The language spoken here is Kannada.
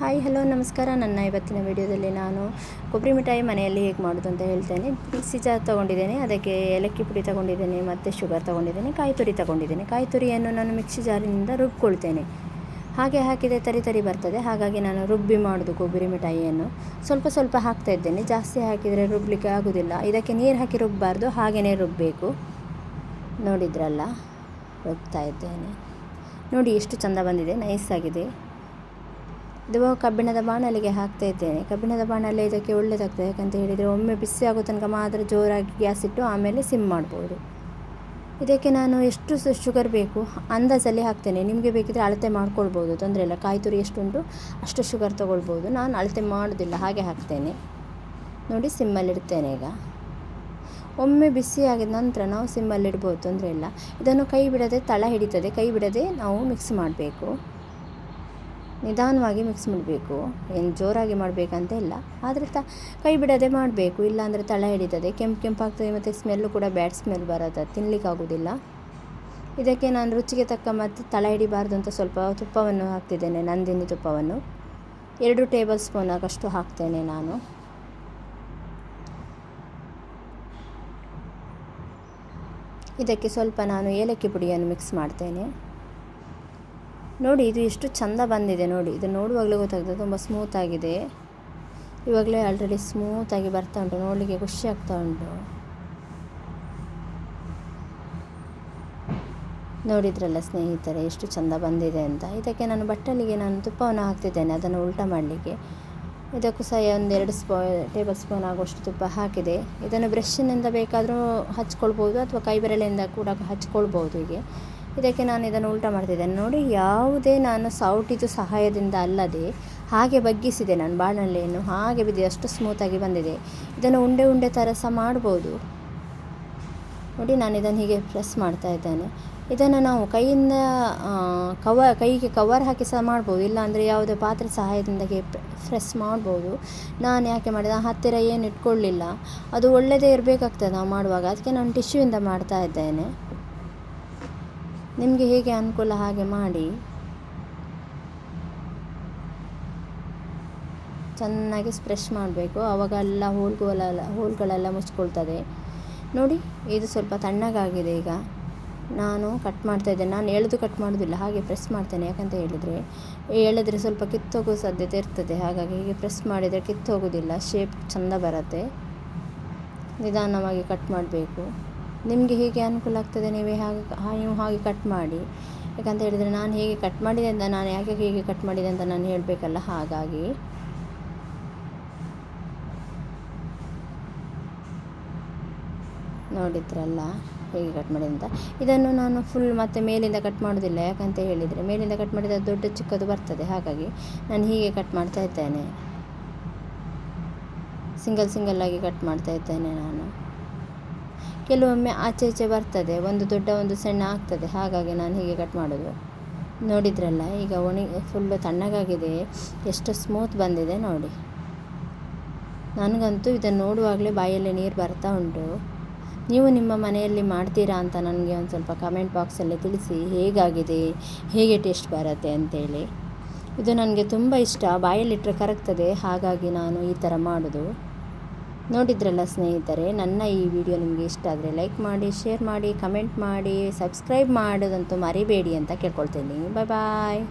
ಹಾಯ್, ಹಲೋ, ನಮಸ್ಕಾರ. ನನ್ನ ಇವತ್ತಿನ ವಿಡಿಯೋದಲ್ಲಿ ನಾನು ಕೊಬ್ಬರಿ ಮಿಠಾಯಿ ಮನೆಯಲ್ಲಿ ಹೇಗೆ ಮಾಡೋದು ಅಂತ ಹೇಳ್ತೇನೆ. ಮಿಕ್ಸಿ ಜಾರ್ ತೊಗೊಂಡಿದ್ದೇನೆ. ಅದಕ್ಕೆ ಏಲಕ್ಕಿ ಪುಡಿ ತೊಗೊಂಡಿದ್ದೇನೆ ಮತ್ತು ಶುಗರ್ ತೊಗೊಂಡಿದ್ದೇನೆ, ಕಾಯಿ ತುರಿ ತೊಗೊಂಡಿದ್ದೇನೆ. ಕಾಯಿ ತುರಿಯನ್ನು ನಾನು ಮಿಕ್ಸಿ ಜಾರಿನಿಂದ ರುಬ್ಕೊಳ್ತೇನೆ. ಹಾಗೆ ಹಾಕಿದರೆ ತರಿ ತರಿ ಬರ್ತದೆ. ಹಾಗಾಗಿ ನಾನು ರುಬ್ಬಿ ಮಾಡೋದು ಕೊಬ್ಬರಿ ಮಿಠಾಯಿಯನ್ನು. ಸ್ವಲ್ಪ ಸ್ವಲ್ಪ ಹಾಕ್ತಾ ಇದ್ದೇನೆ. ಜಾಸ್ತಿ ಹಾಕಿದರೆ ರುಬ್ಬಲಿಕ್ಕೆ ಆಗೋದಿಲ್ಲ. ಇದಕ್ಕೆ ನೀರು ಹಾಕಿ ರುಬ್ಬಬಾರ್ದು ಹಾಗೆಯೇ ರುಬ್ಬಬೇಕು ನೋಡಿದ್ರಲ್ಲ, ರುಬ್ತಾ ಇದ್ದೇನೆ. ನೋಡಿ ಎಷ್ಟು ಚಂದ ಬಂದಿದೆ. ನೈಸ್ ಆಗಿದೆ. ಇದು ಕಬ್ಬಿಣದ ಬಾಣಲಿಗೆ ಹಾಕ್ತಾ ಇದ್ದೇನೆ. ಕಬ್ಬಿಣದ ಬಾಣಲೆ ಇದಕ್ಕೆ ಒಳ್ಳೆಯದಾಗ್ತದೆ ಯಾಕಂತ ಹೇಳಿದರೆ ಒಮ್ಮೆ ಬಿಸಿ ಆಗೋ ತನಕ ಮಾತ್ರ ಜೋರಾಗಿ ಗ್ಯಾಸ್ ಇಟ್ಟು ಆಮೇಲೆ ಸಿಮ್ ಮಾಡ್ಬೋದು. ಇದಕ್ಕೆ ನಾನು ಎಷ್ಟು ಶುಗರ್ ಬೇಕು ಅಂದಾಜಲ್ಲಿ ಹಾಕ್ತೇನೆ. ನಿಮಗೆ ಬೇಕಿದ್ರೆ ಅಳತೆ ಮಾಡ್ಕೊಳ್ಬೋದು. ತೊಂದರೆ ಇಲ್ಲ. ಕಾಯಿ ತುರಿ ಎಷ್ಟುಂಟು ಅಷ್ಟು ಶುಗರ್ ತೊಗೊಳ್ಬೋದು. ನಾನು ಅಳತೆ ಮಾಡೋದಿಲ್ಲ. ಹಾಗೆ ಹಾಕ್ತೇನೆ. ನೋಡಿ, ಸಿಮ್ಮಲ್ಲಿಡ್ತೇನೆ ಈಗ. ಒಮ್ಮೆ ಬಿಸಿ ಆಗಿದ ನಂತರ ನಾವು ಸಿಮ್ಮಲ್ಲಿಡ್ಬೋದು. ತೊಂದರೆ ಇಲ್ಲ. ಇದನ್ನು ಕೈ ಬಿಡದೆ ತಳ ಹಿಡಿತದೆ. ಕೈ ಬಿಡದೆ ನಾವು ಮಿಕ್ಸ್ ಮಾಡಬೇಕು. ನಿಧಾನವಾಗಿ ಮಿಕ್ಸ್ ಮಾಡಬೇಕು. ಏನು ಜೋರಾಗಿ ಮಾಡಬೇಕಂತ ಇಲ್ಲ. ಆದರೆ ತ, ಕೈ ಬಿಡದೆ ಮಾಡಬೇಕು. ಇಲ್ಲಾಂದರೆ ತಳ ಹಿಡಿತದೆ, ಕೆಂಪು ಕೆಂಪಾಗ್ತದೆ ಮತ್ತು ಸ್ಮೆಲ್ಲು ಕೂಡ ಬ್ಯಾಡ್ ಸ್ಮೆಲ್ ಬರುತ್ತೆ. ತಿನ್ನಲಿಕ್ಕಾಗೋದಿಲ್ಲ ಇದಕ್ಕೆ ನಾನು ರುಚಿಗೆ ತಕ್ಕ ಮತ್ತು ತಳ ಹಿಡಿಬಾರ್ದು ಅಂತ ಸ್ವಲ್ಪ ತುಪ್ಪವನ್ನು ಹಾಕ್ತಿದ್ದೇನೆ, ನಂದಿನಿ ತುಪ್ಪವನ್ನು. ಎರಡು ಟೇಬಲ್ ಸ್ಪೂನ್ ಆಗಷ್ಟು ಹಾಕ್ತೇನೆ ನಾನು. ಇದಕ್ಕೆ ಸ್ವಲ್ಪ ನಾನು ಏಲಕ್ಕಿ ಪುಡಿಯನ್ನು ಮಿಕ್ಸ್ ಮಾಡ್ತೇನೆ. ನೋಡಿ, ಇದು ಎಷ್ಟು ಚಂದ ಬಂದಿದೆ ನೋಡಿ. ಇದು ನೋಡುವಾಗಲೇ ಗೊತ್ತಾಗ್ತದೆ, ತುಂಬ ಸ್ಮೂತಾಗಿದೆ ಇವಾಗಲೇ ಆಲ್ರೆಡಿ ಸ್ಮೂತಾಗಿ ಬರ್ತಾ ಉಂಟು, ನೋಡಲಿಕ್ಕೆ ಖುಷಿ ಆಗ್ತಾ ಉಂಟು. ನೋಡಿದ್ರಲ್ಲ ಸ್ನೇಹಿತರೆ, ಎಷ್ಟು ಚಂದ ಬಂದಿದೆ ಅಂತ. ಇದಕ್ಕೆ ನಾನು ಬಟ್ಟಲಿಗೆ ನಾನು ತುಪ್ಪವನ್ನು ಹಾಕ್ತಿದ್ದೇನೆ, ಅದನ್ನು ಉಲ್ಟ ಮಾಡಲಿಕ್ಕೆ. ಇದಕ್ಕೂ ಸಹ ಒಂದೆರಡು ಸ್ಪೂ, ಟೇಬಲ್ ಸ್ಪೂನ್ ಆಗುವಷ್ಟು ತುಪ್ಪ ಹಾಕಿದೆ. ಇದನ್ನು ಬ್ರಷ್ನಿಂದ ಬೇಕಾದರೂ ಹಚ್ಕೊಳ್ಬೋದು, ಅಥವಾ ಕೈ ಬೆರಳಿಂದ ಕೂಡ ಹಚ್ಕೊಳ್ಬೋದು ಹೀಗೆ. ಇದಕ್ಕೆ ನಾನು ಇದನ್ನು ಉಲ್ಟ ಮಾಡ್ತಿದ್ದೇನೆ ನೋಡಿ, ಯಾವುದೇ ನಾನು ಸೌಟಿದು ಸಹಾಯದಿಂದ ಅಲ್ಲದೆ ಹಾಗೆ ಬಗ್ಗಿಸಿದೆ ನಾನು ಬಾಣಲೆಯನ್ನು. ಹಾಗೆ ಬಿದ್ದಿದೆ, ಅಷ್ಟು ಸ್ಮೂತಾಗಿ ಬಂದಿದೆ. ಇದನ್ನು ಉಂಡೆ ಉಂಡೆ ಥರ ಸಹ ಮಾಡ್ಬೋದು. ನೋಡಿ, ನಾನು ಇದನ್ನು ಹೀಗೆ ಪ್ರೆಸ್ ಮಾಡ್ತಾ ಇದ್ದೇನೆ. ಇದನ್ನು ನಾವು ಕೈಯಿಂದ ಕವ ಕೈಗೆ ಕವರ್ ಹಾಕಿ ಸಹ ಮಾಡ್ಬೋದು. ಇಲ್ಲಾಂದರೆ ಯಾವುದೇ ಪಾತ್ರೆ ಸಹಾಯದಿಂದ ಪ್ರೆಸ್ ಮಾಡ್ಬೋದು. ನಾನು ಯಾಕೆ ಮಾಡಿದೆ? ಹತ್ತಿರ ಏನು ಇಟ್ಕೊಳ್ಳಿಲ್ಲ. ಅದು ಒಳ್ಳೆಯದೇ ಇರಬೇಕಾಗ್ತದೆ ನಾವು ಮಾಡುವಾಗ. ಅದಕ್ಕೆ ನಾನು ಟಿಶ್ಯೂಯಿಂದ ಮಾಡ್ತಾ ಇದ್ದೇನೆ. ನಿಮಗೆ ಹೇಗೆ ಅನುಕೂಲ ಹಾಗೆ ಮಾಡಿ. ಚೆನ್ನಾಗಿ ಸ್ಪ್ರೆಶ್ ಮಾಡಬೇಕು. ಅವಾಗೆಲ್ಲ ಹೋಲ್ಗಳೆಲ್ಲ ಹೋಲ್ಗಳೆಲ್ಲ ಮುಚ್ಕೊಳ್ತದೆ. ನೋಡಿ, ಇದು ಸ್ವಲ್ಪ ತಣ್ಣಗಾಗಿದೆ ಈಗ. ನಾನು ಕಟ್ ಮಾಡ್ತಾ ಇದ್ದೇನೆ. ನಾನು ಎಳೆದು ಕಟ್ ಮಾಡೋದಿಲ್ಲ, ಹಾಗೆ ಪ್ರೆಸ್ ಮಾಡ್ತೇನೆ. ಯಾಕಂತ ಹೇಳಿದರೆ, ಎಳೆದ್ರೆ ಸ್ವಲ್ಪ ಕಿತ್ತೋಗೋ ಸಾಧ್ಯತೆ ಇರ್ತದೆ. ಹಾಗಾಗಿ ಹೀಗೆ ಪ್ರೆಸ್ ಮಾಡಿದರೆ ಕಿತ್ತೋಗೋದಿಲ್ಲ ಶೇಪ್ ಚೆಂದ ಬರುತ್ತೆ. ನಿಧಾನವಾಗಿ ಕಟ್ ಮಾಡಬೇಕು. ನಿಮಗೆ ಹೇಗೆ ಅನುಕೂಲ ಆಗ್ತದೆ, ನೀವೇ ಹಾಗೆ ನೀವು ಹಾಗೆ ಕಟ್ ಮಾಡಿ. ಯಾಕಂತ ಹೇಳಿದರೆ ನಾನು ಹೇಗೆ ಕಟ್ ಮಾಡಿದೆ ಅಂತ ನಾನು ಯಾಕೆ ಹೇಗೆ ಕಟ್ ಮಾಡಿದೆ ಅಂತ ನಾನು ಹೇಳಬೇಕಲ್ಲ ಹಾಗಾಗಿ. ನೋಡಿದ್ರಲ್ಲ ಹೇಗೆ ಕಟ್ ಮಾಡಿದೆ ಅಂತ. ಇದನ್ನು ನಾನು ಫುಲ್ ಮತ್ತೆ ಮೇಲಿಂದ ಕಟ್ ಮಾಡೋದಿಲ್ಲ. ಯಾಕಂತ ಹೇಳಿದರೆ ಮೇಲಿಂದ ಕಟ್ ಮಾಡಿದರೆ ದೊಡ್ಡ ಚಿಕ್ಕದು ಬರ್ತದೆ. ಹಾಗಾಗಿ ನಾನು ಹೀಗೆ ಕಟ್ ಮಾಡ್ತಾ ಇದ್ದೇನೆ. ಸಿಂಗಲ್ ಸಿಂಗಲ್ಲಾಗಿ ಕಟ್ ಮಾಡ್ತಾ ಇದ್ದೇನೆ ನಾನು. ಕೆಲವೊಮ್ಮೆ ಆಚೆ ಈಚೆ ಬರ್ತದೆ. ಒಂದು ದೊಡ್ಡ ಒಂದು ಸಣ್ಣ ಆಗ್ತದೆ. ಹಾಗಾಗಿ ನಾನು ಹೀಗೆ ಕಟ್ ಮಾಡೋದು. ನೋಡಿದ್ರಲ್ಲ, ಈಗ ಒಣಗಿ ಫುಲ್ಲು ತಣ್ಣಗಾಗಿದೆ. ಎಷ್ಟು ಸ್ಮೂತ್ ಬಂದಿದೆ ನೋಡಿ. ನನಗಂತೂ ಇದನ್ನು ನೋಡುವಾಗಲೇ ಬಾಯಲ್ಲಿ ನೀರು ಬರ್ತಾ ಉಂಟು. ನೀವು ನಿಮ್ಮ ಮನೆಯಲ್ಲಿ ಮಾಡ್ತೀರಾ ಅಂತ ನನಗೆ ಒಂದು ಸ್ವಲ್ಪ ಕಮೆಂಟ್ ಬಾಕ್ಸಲ್ಲಿ ತಿಳಿಸಿ, ಹೇಗಾಗಿದೆ? ಹೇಗೆ ಟೇಸ್ಟ್ ಬರುತ್ತೆ ಅಂತೇಳಿ. ಇದು ನನಗೆ ತುಂಬ ಇಷ್ಟ. ಬಾಯಲ್ಲಿಟ್ಟರೆ ಕರಗ್ತದೆ. ಹಾಗಾಗಿ ನಾನು ಈ ಥರ ಮಾಡೋದು. ನೋಡಿದ್ರಲ್ಲ ಸ್ನೇಹಿತರೆ, ನನ್ನ ಈ ವಿಡಿಯೋ ನಿಮಗೆ ಇಷ್ಟ ಆದರೆ ಲೈಕ್ ಮಾಡಿ, ಶೇರ್ ಮಾಡಿ, ಕಮೆಂಟ್ ಮಾಡಿ, ಸಬ್ಸ್ಕ್ರೈಬ್ ಮಾಡೋದಂತೂ ಮರಿಬೇಡಿ ಅಂತ ಕೇಳ್ಕೊಳ್ತೀನಿ. ಬಾಯ್ ಬಾಯ್.